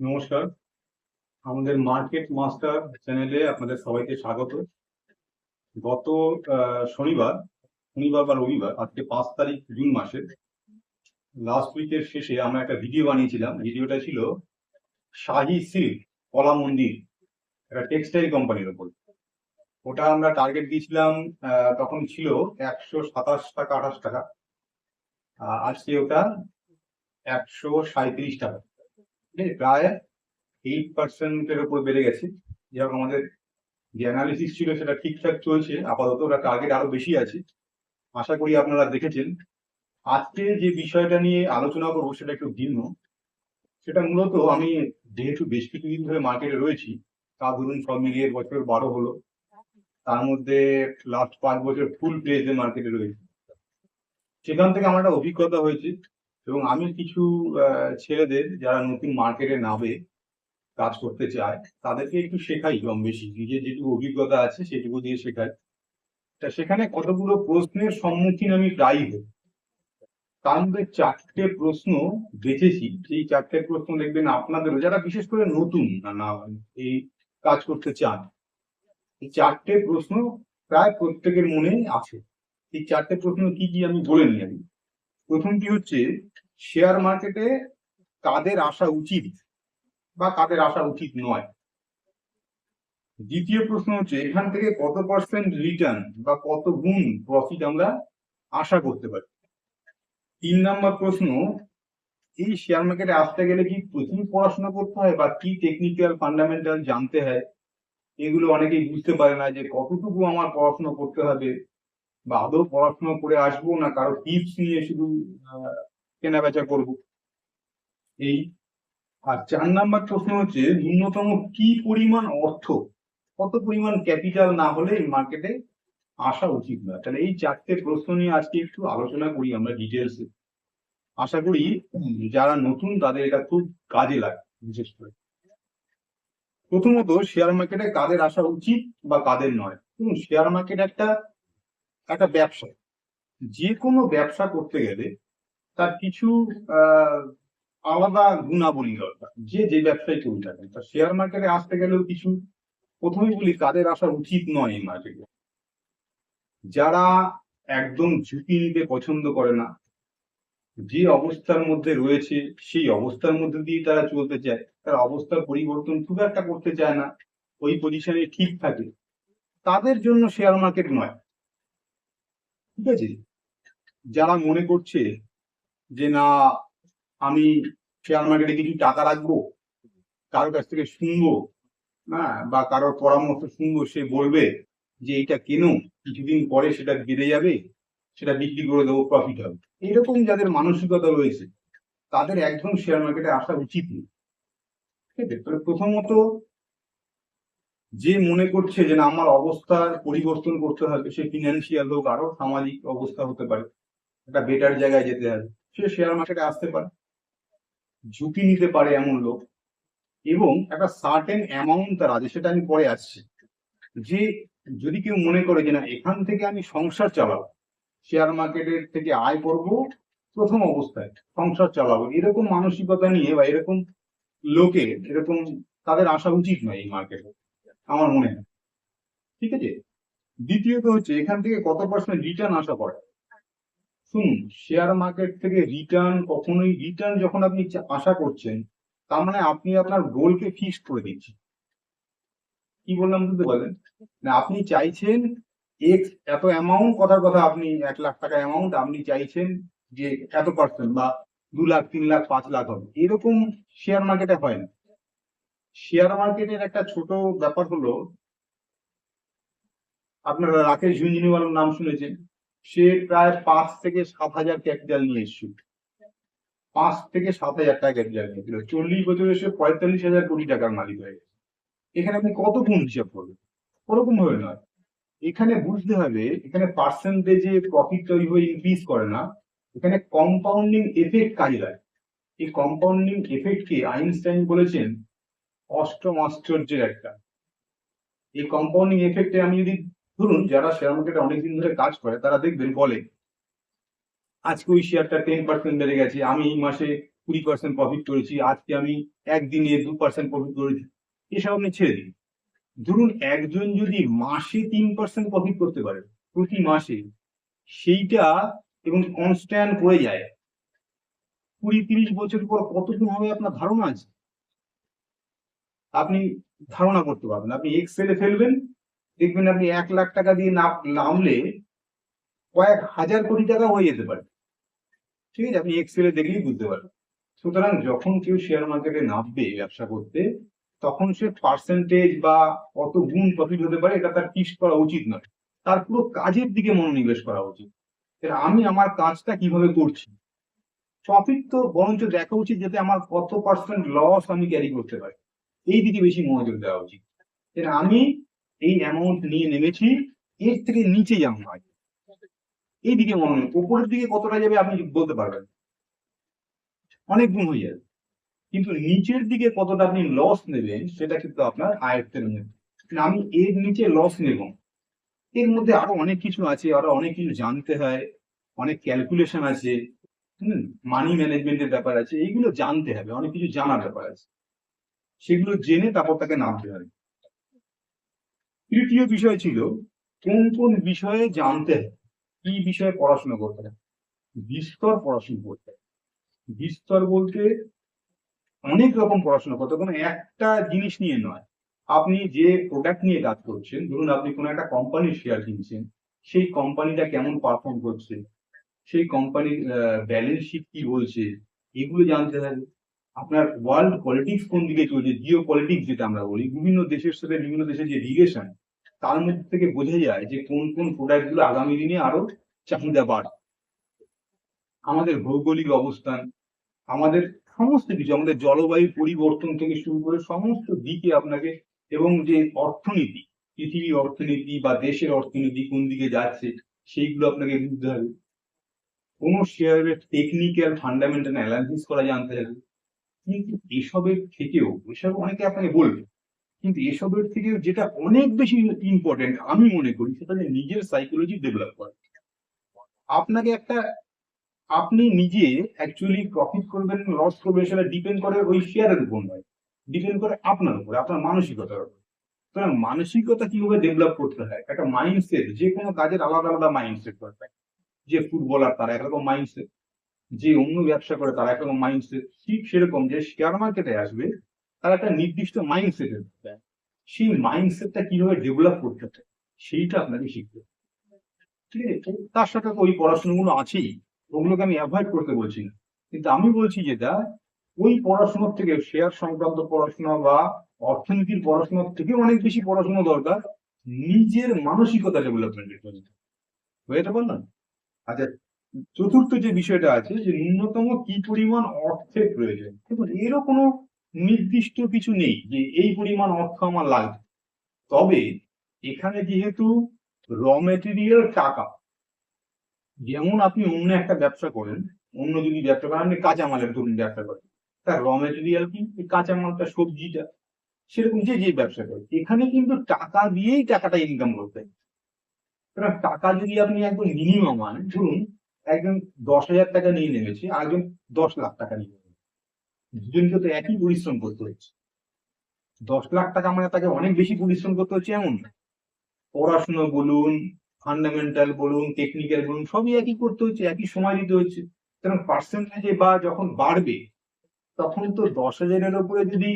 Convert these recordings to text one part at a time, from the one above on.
নমস্কার। আমাদের market master চ্যানেলে আপনাদের সবাইকে স্বাগত। গত শনিবার শনিবার বা রবিবার, আজকে পাঁচ তারিখ জুন মাসে লাস্ট উইকের শেষে আমরা একটা ভিডিও বানিয়েছিলাম। ভিডিওটা ছিল শাহি সিল্ক, কলা মন্দির, একটা টেক্সটাইল কোম্পানির ওপর। ওটা আমরা টার্গেট দিয়েছিলাম তখন ছিল একশো সাতাশ টাকা, আঠাশ টাকা। আজকে ওটা একশো সাঁত্রিশ টাকা? প্রায় এইট পার্সেন্টের বেড়ে গেছে। যাক আমাদের ছিল সেটা ঠিকঠাক চলছে। আপাতত টার্গেট বেশি আছে। আশা করি আপনারা দেখেছেন। আজকে যে বিষয়টা নিয়ে আলোচনা করব সেটা একটু ভিন্ন। সেটা মূলত আমি যেহেতু বেশ কিছুদিন ধরে মার্কেটে রয়েছি, তা ধরুন সব মিলিয়ে বছর বারো হলো। তার মধ্যে লাস্ট পাঁচ বছর ফুল প্লেজে মার্কেটে রয়েছে। সেখান থেকে আমার একটা অভিজ্ঞতা হয়েছে। এবং আমি কিছু ছেলেদের যারা নতুন মার্কেটে নামে, কাজ করতে চায়, তাদেরকে একটু শেখাই কম বেশি। নিজের যেটুকু অভিজ্ঞতা আছে, সেটুকু দিয়ে শেখাই। তা সেখানে কতগুলো প্রশ্নের সম্মুখীন আমি প্রায়ই হই। তার মধ্যে চারটে প্রশ্ন বেছেছি সেই চারটে প্রশ্ন দেখবেন আপনাদেরও, যারা বিশেষ করে নতুন না এই কাজ করতে চান, এই চারটে প্রশ্ন প্রায় প্রত্যেকের মনেই আছে। এই চারটে প্রশ্ন কি কি আমি বলে নিই আমি প্রথমটি হচ্ছে শেয়ার মার্কেটে কাদের আসা উচিত বা কাদের আসা উচিত নয়। দ্বিতীয় প্রশ্ন হচ্ছে, এখান থেকে কত পার্সেন্ট রিটার্ন বা কত গুণ প্রফিট আমরা আশা করতে পারি? তিন নম্বর প্রশ্ন, এই শেয়ার মার্কেটে আসতে গেলে কি প্রচুর পড়াশোনা করতে হয় বা কি টেকনিক্যাল ফান্ডামেন্টাল জানতে হয়? এগুলো অনেকেই বুঝতে পারে না যে কতটুকু আমার পড়াশোনা করতে হবে বা আদৌ পড়াশোনা করে আসব না কারও টিপস নিয়ে শুধু কেনা বেচা করব? এই, আর চার নাম্বার প্রশ্ন হচ্ছে, ন্যূনতম কি পরিমাণ অর্থ, কত পরিমাণ ক্যাপিটাল না হলে এই মার্কেটে আসা উচিত না? তাহলে এই চারটে প্রশ্ন নিয়ে আজকে একটু আলোচনা করি আমরা ডিটেলস আশা করি যারা নতুন তাদের এটা খুব কাজে লাগে বিশেষ করে। প্রথমত শেয়ার মার্কেটে কাদের আসা উচিত বা কাদের নয়? শেয়ার মার্কেট একটা একটা ব্যবসা। যে কোনো ব্যবসা করতে গেলে তার কিছু আলাদা গুণাবলী দরকার। যে যে ব্যবসায় চলে থাকে তা শেয়ার মার্কেটে আসতে গেলেও কিছু, প্রথমেই বলি, কাদের আসা উচিত নয় এই মার্কেটে যারা একদম ঝুঁকি নিতে পছন্দ করে না, যে অবস্থার মধ্যে রয়েছে, সেই অবস্থার মধ্যে দিয়ে তারা চলতে চায়, তার অবস্থার পরিবর্তন খুব একটা করতে চায় না, ওই পজিশনে ঠিক থাকে। তাদের জন্য শেয়ার মার্কেট নয়। ঠিক আছে? যারা মনে করছে যে না, আমি শেয়ার মার্কেটে কিছু টাকা রাখব, কারোর কাছ থেকে শুনব হ্যাঁ বা কারোর পরামর্শ শুনব, সে বলবে যে এটা কেন, কিছুদিন পরে সেটা বেড়ে যাবে, সেটা বিক্রি করে দেবো প্রফিট হবে। এরকম যাদের মানসিকতা রয়েছে, তাদের একদম শেয়ার মার্কেটে আসা উচিত নেই ঠিক আছে? প্রথমত যে মনে করছে যে না, আমার অবস্থার পরিবর্তন করতে হবে, সে ফিনান্সিয়াল হোক, আরও সামাজিক অবস্থা হতে পারে, একটা বেটার জায়গায় যেতে হবে, সে শেয়ার মার্কেটে আসতে পারে, ঝুঁকি নিতে পারে এমন লোক, এবং একটা সার্টেন অ্যামাউন্ট তার আছে, সেটা আমি পরে আসছি, যে যদি কেউ মনে করে যে না, এখান থেকে আমি সংসার চালাবো শেয়ার মার্কেটের থেকে আয় করব, প্রথম অবস্থায় সংসার চালাবো, এরকম মানসিকতা নিয়ে বা এরকম লোকে, এরকম তাদের আসা উচিত নয় এই মার্কেটে আমার মনে হয়। ঠিক আছে? দ্বিতীয়ত হচ্ছে, এখান থেকে কত পার্সেন্ট রিটার্ন আশা করে শুনুন শেয়ার মার্কেট থেকে রিটার্ন কখনোই রিটার্ন যখন আপনি আশা করছেন, তার মানে আপনি আপনার গোলকে ফিক্স করে দিচ্ছেন। কি বললাম বুঝতে পারলেন? না আপনি চাইছেন এক্স এত অ্যামাউন্ট কথার কথা আপনি এক লাখ টাকা অ্যামাউন্ট আপনি চাইছেন যে এত পার্সেন্ট বা দু লাখ, তিন লাখ, পাঁচ লাখ হবে। এরকম শেয়ার মার্কেটে হয় না। শেয়ার মার্কেটের একটা ছোট ব্যাপার হলো, আপনারা রাকেশ ঝুঞ্ঝুনিওয়ালার নাম শুনেছেন, সে প্রায় পাঁচ থেকে সাত হাজার ক্যাপিটাল নিয়ে এসেছিল। পাঁচ থেকে সাত হাজার টাকা ক্যাপিটাল নিয়েছিল চল্লিশ বছরে সে পঁয়তাল্লিশ হাজার কোটি টাকার মালিক হয়ে গেছে। এখানে আপনি কত গুণ হিসাব করবেন? ওরকম ভাবে নয়। এখানে বুঝতে হবে, এখানে পার্সেন্টেজে প্রফিট তৈরি হয়ে ইনক্রিজ করে না। এখানে কম্পাউন্ডিং এফেক্ট কাজে লাগে। এই কম্পাউন্ডিং এফেক্টকে আইনস্টাইন বলেছেন অষ্টম আশ্চর্যের একটা। এই কম্পাউন্ডিং এফেক্টে আমি যদি ধরুন যারা শেয়ার মার্কেটে অনেকদিন ধরে কাজ করে, তারা দেখবেন বলে, আজকে ওই শেয়ারটা টেন পার্সেন্ট বেড়ে গেছে, আমি এই মাসে কুড়ি পার্সেন্ট প্রফিট করেছি, আজকে আমি একদিনে দু পার্সেন্ট প্রফিট করেছি, এসব আপনি ছেড়ে দিন ধরুন একজন যদি মাসে তিন পার্সেন্ট প্রফিট করতে পারে, প্রতি মাসে, সেইটা এবং কনস্ট্যান্ট করে যায়, কুড়ি তিরিশ বছর পর কতদিন হবে আপনার ধারণা আছে? আপনি ধারণা করতে পারবেন। আপনি এক্সেলে ফেলবেন, দেখবেন আপনি এক লাখ টাকা দিয়ে নাম নামলে কয়েক হাজার কোটি টাকা হয়ে যেতে পারে। ঠিক আছে, আপনি এক্সেলে দেখলেই বুঝতে পারবেন। সুতরাং যখন কেউ শেয়ার মার্কেটে নামবে ব্যবসা করতে, তখন সে পার্সেন্টেজ বা কত গুণ প্রফিট হতে পারে, এটা তার ফিক্স করা উচিত নয়। তার পুরো কাজের দিকে মনোনিবেশ করা উচিত। এবার আমি আমার কাজটা কীভাবে করছি? প্রফিট তো বরঞ্চ দেখা উচিত যাতে আমার কত পার্সেন্ট লস আমি ক্যারি করতে পারি। এই দিকে বেশি মনোযোগ দেওয়া উচিত। আমি এই অ্যামাউন্ট নিয়ে নেমেছি, এর থেকে নিচে যেমন হয় এই দিকে মনোযোগ উপরের দিকে কতটা যাবে আপনি বলতে পারবেন অনেক গুণ হয়ে যাবে। কিন্তু নিচের দিকে কতটা আপনি লস নেবেন, সেটা কিন্তু আপনার আয়ত্তের মধ্যে আমি এর নিচে লস নেব। এর মধ্যে আরও অনেক কিছু আছে, আরও অনেক কিছু জানতে হয়, অনেক ক্যালকুলেশন আছে, হুম মানি ম্যানেজমেন্টের ব্যাপার আছে, এইগুলো জানতে হবে, অনেক কিছু জানার ব্যাপার আছে। সেগুলো জেনে তারপর তাকে নামতে হয়। তৃতীয় বিষয় ছিল, কোন কোন বিষয়ে জানতে কি বিষয়ে পড়াশোনা করতে হয়? বিস্তর পড়াশোনা করতে হবে বিস্তর বলতে অনেক রকম পড়াশোনা করতে কোনো একটা জিনিস নিয়ে নয়। আপনি যে প্রোডাক্ট নিয়ে কাজ করছেন, ধরুন আপনি কোনো একটা কোম্পানির শেয়ার কিনছেন, সেই কোম্পানিটা কেমন পারফর্ম করছে, সেই কোম্পানির ব্যালেন্স শিট কি বলছে, এগুলো জানতে হবে আপনার ওয়ার্ল্ড পলিটিক্স কোন দিকে চলছে জিও পলিটিক্স যেটা আমরা বলি, বিভিন্ন দেশের সাথে বিভিন্ন দেশের যে রিলেশন তার মধ্যে থেকে বোঝা যায় যে কোন কোন প্রোডাক্টগুলো আগামী দিনে আরও চাহিদা বাড়বে। আমাদের ভৌগোলিক অবস্থান, আমাদের সমস্ত কিছু, আমাদের জলবায়ু পরিবর্তন থেকে শুরু করে সমস্ত দিকে আপনাকে, এবং যে অর্থনীতি পৃথিবীর অর্থনীতি বা দেশের অর্থনীতি কোন দিকে যাচ্ছে, সেইগুলো আপনাকে বুঝতে হবে। কোন শেয়ারের টেকনিক্যাল ফান্ডামেন্টাল অ্যানালিসিস করা জানতে হবে। কিন্তু এসবের থেকেও, এসব অনেকে আপনাকে বলবে, কিন্তু এসবের থেকেও যেটা অনেক বেশি ইম্পর্টেন্ট আমি মনে করি, সেটা হচ্ছে নিজের সাইকোলজি ডেভেলপ করা। আপনাকে একটা, আপনি নিজে অ্যাকচুয়ালি প্রফিট করবেন লস করবেন, সেটা ডিপেন্ড করে ওই শেয়ারের উপর নয় ডিপেন্ড করে আপনার উপরে, আপনার মানসিকতার উপর। সুতরাং মানসিকতা কীভাবে ডেভেলপ করতে হয়? একটা মাইন্ডসেট যে কোনো কাজের আলাদা আলাদা মাইন্ডসেট করতে যে ফুটবলার তারা, একরকম মাইন্ডসেট যে অন্য ব্যবসা করে তারা একরকম মাইন্ডসেট ঠিক সেরকম যে শেয়ার মার্কেটে আসবে, তারা একটা নির্দিষ্ট মাইন্ডসেটের সেই মাইন্ডসেটটা কীভাবে ডেভেলপ করতে হয় সেইটা আপনাকে শিখতে ঠিক আছে? তার সাথে ওই পড়াশোনাগুলো আছেই, ওগুলোকে আমি অ্যাভয়েড করতে বলছি না। কিন্তু আমি বলছি যেটা ওই পড়াশোনার থেকে শেয়ার সংক্রান্ত পড়াশোনা বা অর্থনীতির পড়াশোনার থেকে অনেক বেশি পড়াশোনা দরকার, নিজের মানসিকতা ডেভেলপমেন্টের জন্য। বুঝতে পারলাম আচ্ছা চতুর্থ যে বিষয়টা আছে যে ন্যূনতম কি পরিমাণ অর্থের প্রয়োজন? দেখুন, এরও কোনো নির্দিষ্ট কিছু নেই যে এই পরিমাণ অর্থ আমার লাগবে। তবে এখানে যেহেতু র মেটেরিয়াল টাকা, যেমন আপনি অন্য একটা ব্যবসা করেন, অন্য যদি ব্যবসা করেন, আপনি কাঁচামালের ধরুন ব্যবসা করেন। তার র মেটেরিয়াল কি? কাঁচামালটা সবজিটা, সেরকম যে যে ব্যবসা করে এখানে কিন্তু টাকা দিয়েই টাকাটা ইনকাম করতে টাকা যদি আপনি একদম মিনিমাম আনেন, ধরুন একজন দশ হাজার টাকা নিয়ে নেমেছে আর একজন দশ লাখ টাকা নিয়ে নেমেছে। দুজনকে তো একই পরিশ্রম করতে হচ্ছে। দশ লাখ টাকা মানে তাকে অনেক বেশি পরিশ্রম করতে হচ্ছে এমন না। পড়াশোনা বলুন ফান্ডামেন্টাল বলুন টেকনিক্যাল বলুন, সবই একই করতে হচ্ছে, একই সময় দিতে হচ্ছে। কারণ পার্সেন্টেজে বা যখন বাড়বে তখন তো দশ হাজারের উপরে যদি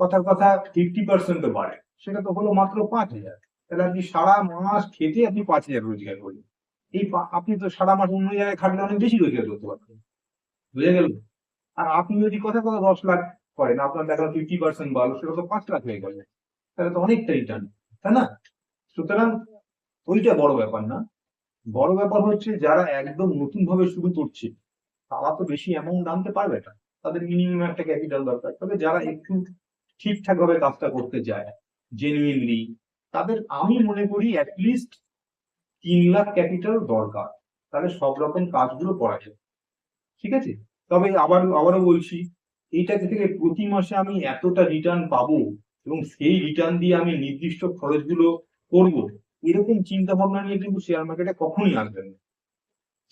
কথার কথা ফিফটি পার্সেন্ট বাড়ে, সেটা তো হলো মাত্র পাঁচ হাজার। তাহলে আপনি সারা মাস খেটে আপনি পাঁচ হাজার রোজগার করবেন এই আপনি তো সারা মাস অন্য জায়গায় খাটলে অনেক বেশি রোজগার করতে পারবেন। বুঝে গেল আর আপনি যদি কথা কথা দশ লাখ করেন, আপনার দেখা ফিফটি পার্সেন্ট বাড়লো সেটা তো পাঁচ লাখ হয়ে গেল। তাহলে তো অনেকটা রিটার্ন তাই না? সুতরাং ওইটা বড় ব্যাপার না। বড় ব্যাপার হচ্ছে যারা একদম নতুন ভাবে শুরু করছে, তারা তো বেশি অ্যামাউন্ট আনতে পারবে না। তাদের মিনিমাম একটা ক্যাপিটাল দরকার। তবে যারা একটু ঠিকঠাক ভাবে কাজটা করতে যায় জেনুইনলি তাদের আমি মনে করি অ্যাটলিস্ট তিন লাখ ক্যাপিটাল দরকার। তাহলে সব রকম কাজগুলো করা যায় ঠিক আছে? তবে আবার, আবারও বলছি, এইটা থেকে প্রতি মাসে আমি এতটা রিটার্ন পাবো এবং সেই রিটার্ন দিয়ে আমি নির্দিষ্ট খরচগুলো করব, এরকম চিন্তা ভাবনা নিয়ে কিন্তু শেয়ার মার্কেটে কখনোই আসবেন না।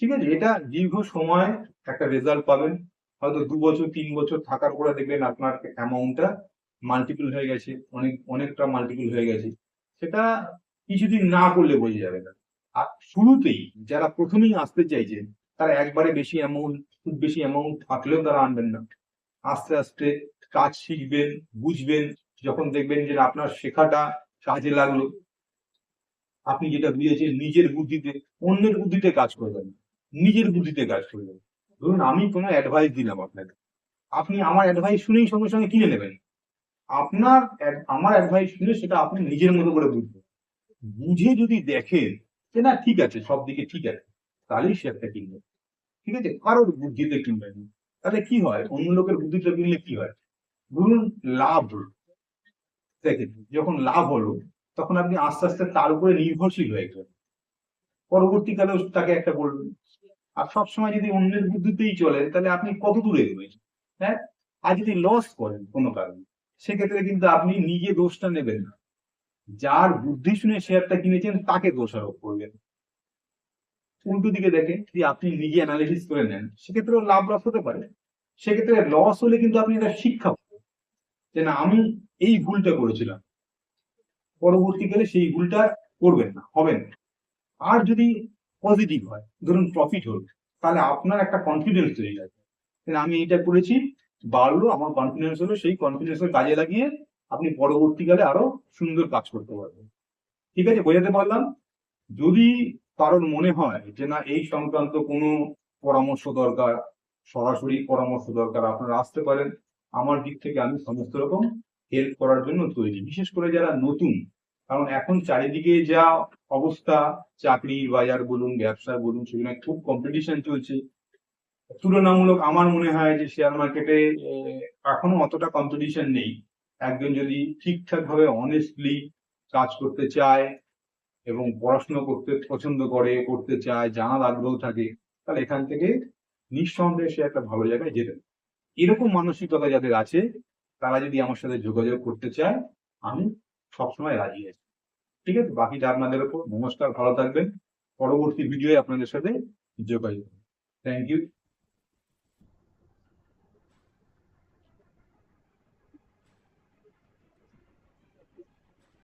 ঠিক আছে? এটা দীর্ঘ সময় একটা রেজাল্ট পাবেন। হয়তো দু বছর, তিন বছর থাকার পরে দেখবেন আপনার অ্যামাউন্টটা মাল্টিপল হয়ে গেছে, অনেক, অনেকটা মাল্টিপল হয়ে গেছে। সেটা কিছুদিন না করলে বোঝা যাবে না। আর শুরুতেই যারা প্রথমেই আসতে চাইছে, তারা একবারে বেশি অ্যামাউন্ট খুব বেশি অ্যামাউন্ট থাকলেও তারা আনবেন না। আস্তে আস্তে কাজ শিখবেন, বুঝবেন, যখন দেখবেন যে আপনার শেখাটা কাজে লাগল। আপনি যেটা বুঝেছেন, নিজের বুদ্ধিতে, অন্যের বুদ্ধিতে কাজ করবেন। নিজের বুদ্ধিতে কাজ করবেন। ধরুন আমি কোনো অ্যাডভাইস দিলাম আপনাকে, আপনি আমার অ্যাডভাইস শুনেই সঙ্গে সঙ্গে কিনে নেবেন। আপনার আমার অ্যাডভাইস শুনে সেটা আপনি নিজের মতো করে বুঝবেন। বুঝে যদি দেখেন যে না, ঠিক আছে, সব দিকে ঠিক আছে। তাহলেই শেয়ারটা কিনবেন ঠিক আছে? কারোর বুদ্ধিতে কিনবেন না। তাহলে কি হয়? অন্য লোকের বুদ্ধিতে কিনলে কি হয়? ধরুন, লাভ। দেখেন, যখন লাভ হলো, তখন আপনি আস্তে আস্তে তার উপরে নির্ভরশীল হয়ে গেলেন। পরবর্তীকালেও তাকে একটা বলবেন আর সবসময় যদি অন্যের বুদ্ধিতেই চলে, তাহলে আপনি কত দূরে এগোবেন? হ্যাঁ? আর যদি লস করেন কোনো কারণে, সেক্ষেত্রে কিন্তু আপনি নিজে দোষটা নেবেন না। যার বুদ্ধি শুনে শেয়ারটা কিনেছেন, তাকে দোষারোপ করবেন উল্টো দিকে দেখেন, যদি আপনি নিজে অ্যানালিসিস করে নেন, সেক্ষেত্রেও লাভ লস হতে পারে। সেক্ষেত্রে লস হলে কিন্তু আপনি এটা শিক্ষা যে, না, আমি এই ভুলটা করেছিলাম। পরবর্তীকালে সেই ভুলটা করবেন না, হবেন। আর যদি পজিটিভ হয়, ধরুন প্রফিট হল, তাহলে আপনার একটা কনফিডেন্স তৈরি হবে আমি এটা করেছি, বাড়লো, আমার কনফিডেন্স হলো, সেই কনফিডেন্সের কাজে লাগিয়ে আপনি পরবর্তীকালে আরও সুন্দর কাজ করতে পারবেন। ঠিক আছে, বোঝাতে পারলাম? যদি কারোর মনে হয় যে না, এই সংক্রান্ত কোনো পরামর্শ দরকার, সরাসরি পরামর্শ দরকার, আপনারা আসতে পারেন। আমার দিক থেকে আমি সমস্ত রকম হেল্প করার জন্য তৈরি। বিশেষ করে যারা নতুন, কারণ এখন চারিদিকে যা অবস্থা চাকরির বাজার বলুন, ব্যবসা বলুন সেখানে খুব কম্পিটিশন চলছে। তুলনামূলক আমার মনে হয় যে শেয়ার মার্কেটে এখনও অতটা কম্পিটিশন নেই। একজন যদি ঠিকঠাক ভাবে অনেস্টলি কাজ করতে চায় এবং পড়াশোনা করতে পছন্দ করে, করতে চায়, জানার আগ্রহ থাকে, তাহলে এখান থেকে নিঃসন্দেহে সে একটা ভালো জায়গায় যেতে এরকম মানসিকতা যাদের আছে, তারা যদি আমার সাথে যোগাযোগ করতে চায়, আমি সবসময় রাজি আছি। ঠিক আছে? বাকিটা আপনাদের উপর নমস্কার, ভালো থাকবেন। পরবর্তী ভিডিওয়ে আপনাদের সাথে যোগাযোগ থ্যাংক ইউ